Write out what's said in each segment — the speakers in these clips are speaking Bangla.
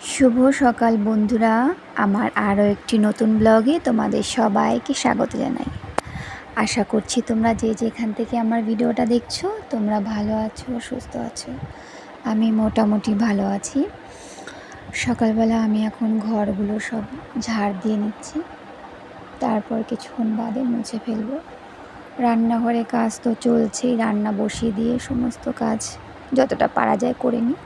শুভ সকাল বন্ধুরা। আমার আরও একটি নতুন ব্লগে তোমাদের সবাইকে স্বাগত জানাই। আশা করছি তোমরা যে যেখান থেকে আমার ভিডিওটা দেখছ, তোমরা ভালো আছো, সুস্থ আছো। আমি মোটামুটি ভালো আছি। সকালবেলা আমি এখন ঘরগুলো সব ঝাড় দিয়ে নিচ্ছি। তারপর কিছুক্ষণ বাদে মুছে ফেলব। রান্নাঘরে কাজ তো চলছেই, রান্না বসিয়ে দিয়ে সমস্ত কাজ যতটা পারা যায় করে নিই।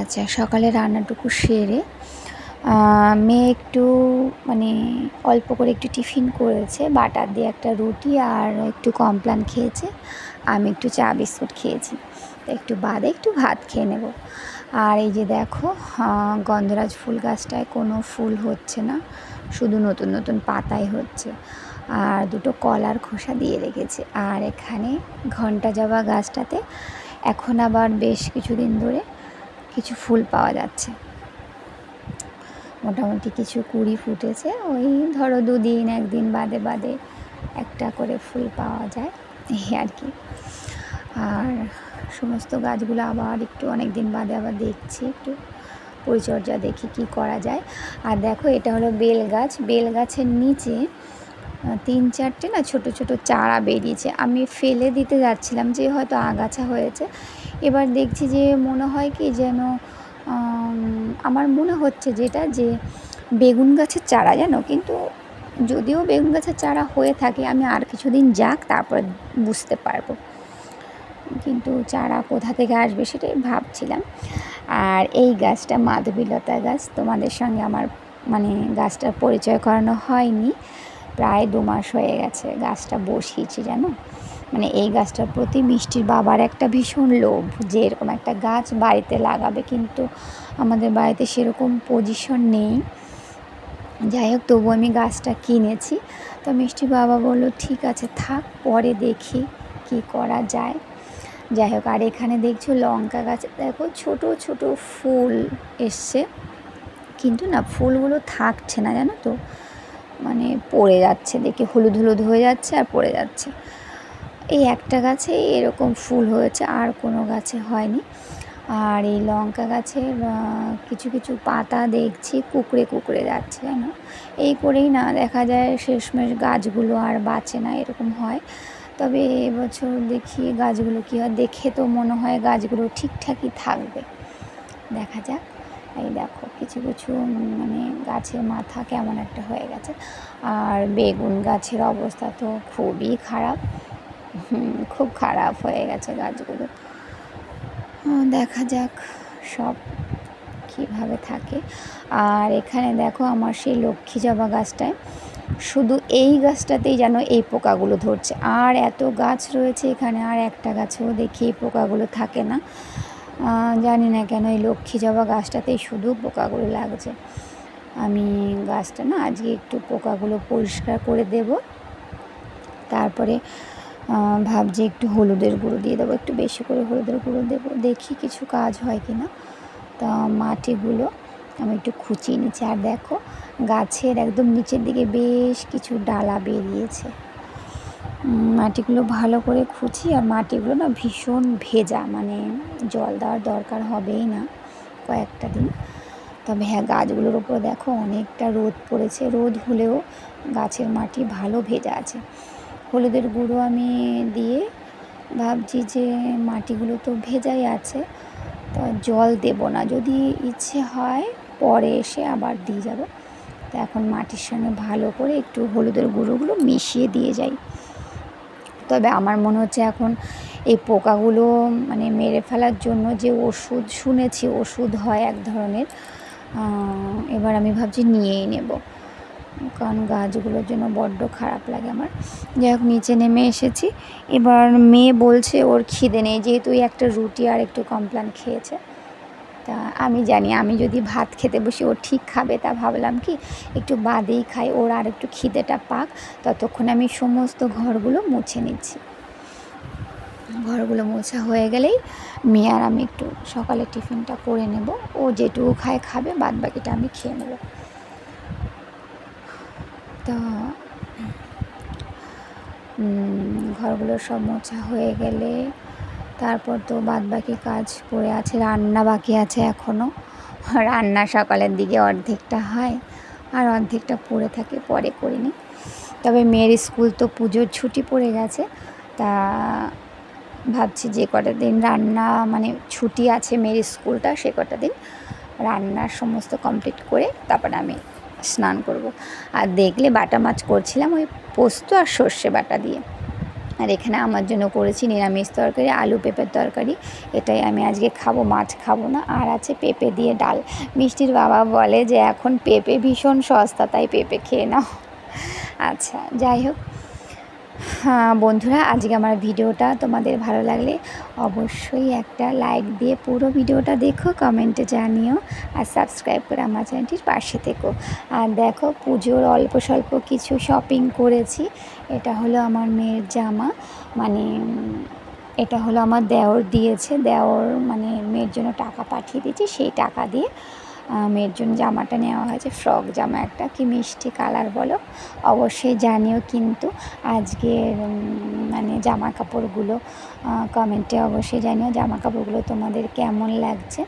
আচ্ছা সকালে রান্নাটুকু সেরে মেয়ে একটু মানে অল্প করে একটু টিফিন করেছে, বাটার দিয়ে একটা রুটি আর একটু কমপ্লান খেয়েছে, আমি একটু চা বিস্কুট খেয়েছি, একটু বাদে একটু ভাত খেয়ে নেব। আর এই যে দেখো গন্ধরাজ ফুল গাছটায় কোনো ফুল হচ্ছে না, শুধু নতুন নতুন পাতাই হচ্ছে, আর দুটো কলার খোসা দিয়ে রেখেছে, আর এখানে ঘণ্টা জবা গাছটাতে, এখন আবার বেশ কিছুদিন ধরে কিছু ফুল পাওয়া যাচ্ছে। মোটামুটি কিছু কুড়ি ফুটেছে। ওই ধরো দুদিন, একদিন বাদে বাদে একটা করে ফুল পাওয়া যায় এই আর কি। আর সমস্ত গাছগুলো আবার একটু অনেক দিন বাদে আবার দেখছি, একটু পরিচর্যা দেখি কি করা যায়। আর দেখো, এটা হলো বেল গাছ। বেল গাছের নিচে তিন চারটে না ছোট ছোট চারা বেরিয়েছে। আমি ফেলে দিতে যাচ্ছিলাম যে হয়তো আগাছা হয়েছে। এবার দেখছি যে মনে হয় কি যেন আমার মনে হচ্ছে যেটা যে বেগুন গাছের চারা জানো কিন্তু যদিও বেগুন গাছের চারা হয়ে থাকে, আমি আর কিছুদিন যাক তারপর বুঝতে পারব। কিন্তু চারা কোথা থেকে আসবে সেটাই ভাবছিলাম। আর এই গাছটা মাধবীলতা গাছ, তোমাদের সঙ্গে আমার মানে গাছটার পরিচয় করানো হয়নি, প্রায় দু মাস হয়ে গেছে গাছটা বসিয়েছি জানো? মানে এই গাছটার প্রতি মিষ্টির বাবার একটা ভীষণ লোভ যে এরকম একটা গাছ বাড়িতে লাগাবে, কিন্তু আমাদের বাড়িতে সেরকম পজিশন নেই। যাই হোক তবু আমি গাছটা কিনেছি। তো মিষ্টি বাবা বলল, ঠিক আছে, থাক, পরে দেখি কি করা যায়। যাই হোক, আর এখানে দেখছ লঙ্কা গাছ। দেখো, ছোট ছোট ফুল এসছে। কিন্তু না, ফুলগুলো থাকছে না, জানো তো? মানে পড়ে যাচ্ছে, দেখে হলুদ হলুদ হয়ে যাচ্ছে আর পড়ে যাচ্ছে। এই একটা গাছে এরকম ফুল হয়েছে, আর কোনো গাছে হয়নি। আর এই লঙ্কা গাছের কিছু কিছু পাতা দেখছি, কুকড়ে কুকড়ে যাচ্ছে যেন। এই করেই না, দেখা যায় শেষমেশ গাছগুলো আর বাঁচে না, এরকম হয়। তবে এবছর দেখি গাছগুলো কী হয়, দেখে তো মনে হয় গাছগুলো ঠিকঠাকই থাকবে। দেখা যাক। এই দেখো, কিছু কিছু মানে গাছের মাথা কেমন একটা হয়ে গেছে। আর বেগুন গাছের অবস্থা তো খুবই খারাপ। খুব খারাপ হয়ে গেছে গাছগুলো। দেখা যাক সব কীভাবে থাকে। আর এখানে দেখো আমার সেই লক্ষ্মী জবা গাছটায় শুধু এই গাছটাতেই যেন এই পোকাগুলো ধরছে। আর এত গাছ রয়েছে এখানে, আর একটা গাছেও দেখি এই পোকাগুলো থাকে না। জানি না কেন এই লক্ষ্মী জবা গাছটাতেই শুধু পোকাগুলো লাগছে। আমি গাছটা না আজকে একটু পোকাগুলো পরিষ্কার করে দেব। তারপরে ভাবছি একটু হলুদের গুঁড়ো দিয়ে দেবো, একটু বেশি করে হলুদের গুঁড়ো দেবো। দেখি কিছু কাজ হয় কি না তা মাটিগুলো আমি একটু খুঁচিয়ে নিচ্ছি। আর দেখো, গাছের একদম নিচের দিকে বেশ কিছু ডালা বেরিয়েছে। মাটিগুলো ভালো করে খুঁচি, আর মাটিগুলো না ভীষণ ভেজা মানে জল দেওয়ার দরকার হবেই না কয়েকটা দিন। তবে হ্যাঁ গাছগুলোর উপর দেখো অনেকটা রোদ পড়েছে। রোদ হলেও গাছের মাটি ভালো ভেজা আছে। হলুদের গুঁড়ো আমি দিয়ে ভাবছি যে মাটিগুলো তো ভেজাই আছে, তো জল দেব না। যদি ইচ্ছে হয় পরে এসে আবার দিয়ে যাব। তো এখন মাটির সঙ্গে ভালো করে একটু হলুদের গুঁড়োগুলো মিশিয়ে দিয়ে যাই। তবে আমার মনে হচ্ছে এখন এই পোকাগুলো মানে মেরে ফেলার জন্য যে ওষুধ শুনেছি, ওষুধ হয় এক ধরনের এবার আমি ভাবছি নিয়েই নেব। কারণ গাছগুলোর জন্য বড্ড খারাপ লাগে আমার। যাই হোক, নিচে নেমে এসেছি। এবার মেয়ে বলছে, ওর খিদে নেই, যেহেতু একটা রুটি আর একটু কমপ্লান খেয়েছে। তা আমি জানি, আমি যদি ভাত খেতে বসি, ও ঠিক খাবে, তা ভাবলাম কি, একটু বাদেই খাই, ওর আর একটু খিদেটা পাক। ততক্ষণ আমি সমস্ত ঘরগুলো মুছে নিচ্ছি। ঘরগুলো মোছা হয়ে গেলেই মেয়ে আর আমি একটু সকালে টিফিনটা করে নেব। ও যেটুকু খায়, খাবে বাদ বাকিটা আমি খেয়ে নেব। তো ঘরগুলো সব মোছা হয়ে গেলে তারপর তো বাদ বাকি কাজ পড়ে আছে, রান্না বাকি আছে এখনও রান্না সকালের দিকে অর্ধেকটা হয় আর অর্ধেকটা পড়ে থাকে, পরে করিনি। তবে মেয়ের স্কুল তো পুজোর ছুটি পড়ে গেছে, তা ভাবছি যে কটা দিন রান্না মানে ছুটি আছে মেয়ের স্কুলটা, সে কটা দিন রান্নার সমস্ত কমপ্লিট করে তারপরে আমি স্নান করব। আর দেখলে বাটা মাছ করছিলাম ওই পোস্ত আর সর্ষে বাটা দিয়ে। আর এখানে আমার জন্য করেছি নিরামিষ তরকারি, আলু পেঁপের তরকারি। এটাই আমি আজকে খাব, মাছ খাব না। আর আছে পেঁপে দিয়ে ডাল। মিষ্টির বাবা বলে যে, এখন পেঁপে ভীষণ সস্তা, তাই পেঁপে খেয়ে নাও। আচ্ছা যাই হোক। বন্ধুরা, আজকে আমার ভিডিওটা তোমাদের ভালো লাগলে অবশ্যই একটা লাইক দিয়ে পুরো ভিডিওটা দেখো কমেন্টে জানিও আর সাবস্ক্রাইব করে আমার চ্যানেলটির পাশে থেকো। আর দেখো, পুজোর অল্প স্বল্প কিছু শপিং করেছি। এটা হলো আমার মেয়ের জামা মানে এটা হলো আমার দেওর দিয়েছে। দেওর মানে মেয়ের জন্য টাকা পাঠিয়ে দিয়েছে, সেই টাকা দিয়ে মেয়ের জন্য জামাটা নেওয়া হয়েছে, ফ্রক জামা একটা, কি মিষ্টি কালার বলো, অবশ্যই জানিও কিন্তু আজকের মানে জামা কাপড়গুলো কমেন্টে অবশ্যই জানিও জামা কাপড়গুলো তোমাদের কেমন লাগছে।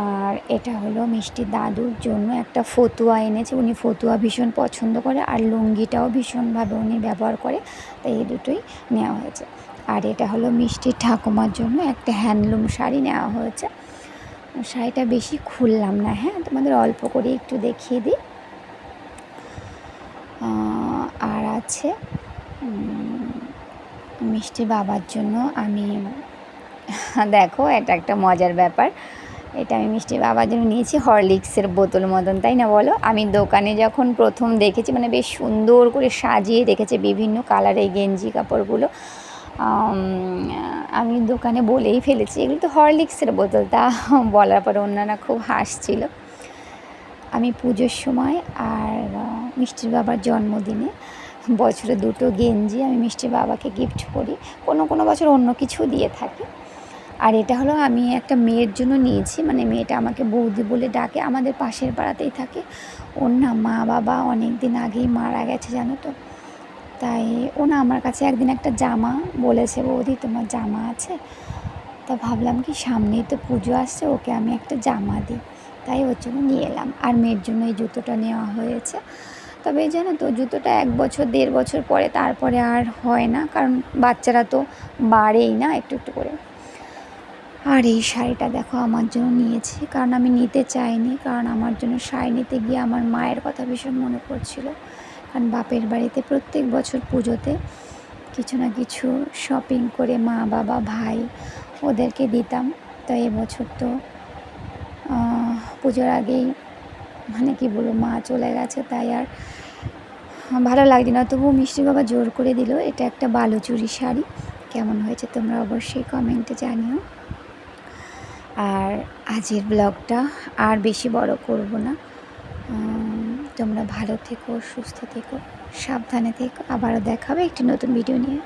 আর এটা হলো মিষ্টি দাদুর জন্য একটা ফতুয়া এনেছে, উনি ফতুয়া ভীষণ পছন্দ করে আর লুঙ্গিটাও ভীষণভাবে উনি ব্যবহার করে, তাই এই দুটোই নেওয়া হয়েছে। আর এটা হলো মিষ্টি ঠাকুমার জন্য একটা হ্যান্ডলুম শাড়ি নেওয়া হয়েছে। শাড়িটা বেশি খুললাম না হ্যাঁ? তোমাদের অল্প করে একটু দেখিয়ে দিই। আর আছে মিষ্টি বাবার জন্য আমি, দেখো, এটা একটা মজার ব্যাপার। এটা আমি মিষ্টি বাবার জন্য নিয়েছি, হরলিক্সের বোতল মতন, তাই না বলো? আমি দোকানে যখন প্রথম দেখেছি মানে বেশ সুন্দর করে সাজিয়ে রেখেছে বিভিন্ন কালারের গেঞ্জি কাপড়গুলো। আমি দোকানে বলেই ফেলেছি, এগুলো তো হরলিক্সের বোতল, তা বলার পরে অন্যরা খুব হাসছিল। আমি পুজোর সময় আর মিষ্টির বাবার জন্মদিনে বছরে দুটো গেঞ্জি আমি মিষ্টির বাবাকে গিফট করি। কোনো কোনো বছর অন্য কিছু দিয়ে থাকি। আর এটা হলো আমি একটা মেয়ের জন্য নিয়েছি মানে মেয়েটা আমাকে বৌদি বলে ডাকে, আমাদের পাশের পাড়াতেই থাকে। ওর না মা বাবা অনেক দিন আগেই মারা গেছে, জানো তো। তাই ও না আমার কাছে একদিন একটা জামা বলেছে, বৌদি, তোমার জামা আছে? তা ভাবলাম কি সামনেই তো পুজো আসছে, ওকে আমি একটা জামা দিই। তাই ওর জন্য নিয়ে এলাম। আর মেয়ের জন্য এই জুতোটা নেওয়া হয়েছে। তবে জানো তো, জুতোটা এক বছর, দেড় বছর পরে তারপরে আর হয় না, কারণ বাচ্চারা তো বাড়েই না একটু একটু করে। আর এই শাড়িটা দেখো আমার জন্য নিয়েছি, কারণ আমি নিতে চাইনি, কারণ আমার জন্য শাড়ি নিতে গিয়ে আমার মায়ের কথা ভীষণ মনে পড়ছিল। কারণ বাপের বাড়িতে প্রত্যেক বছর পুজোতে কিছু না কিছু শপিং করে মা, বাবা, ভাই ওদেরকে দিতাম। তো এবছর তো পুজোর আগেই মানে কি বলব, মা চলে গেছে, তাই আর ভালো লাগছে না। তবুও মিষ্টি বাবা জোর করে দিল, এটা একটা বালুচুরি শাড়ি। কেমন হয়েছে তোমরা অবশ্যই কমেন্টে জানিও। আর আজের ব্লগটা আর বেশি বড় করব না। তোমরা ভালো থেকো সুস্থ থেকো সাবধানে থেকো। আবারও দেখাবে একটি নতুন ভিডিও নিয়ে।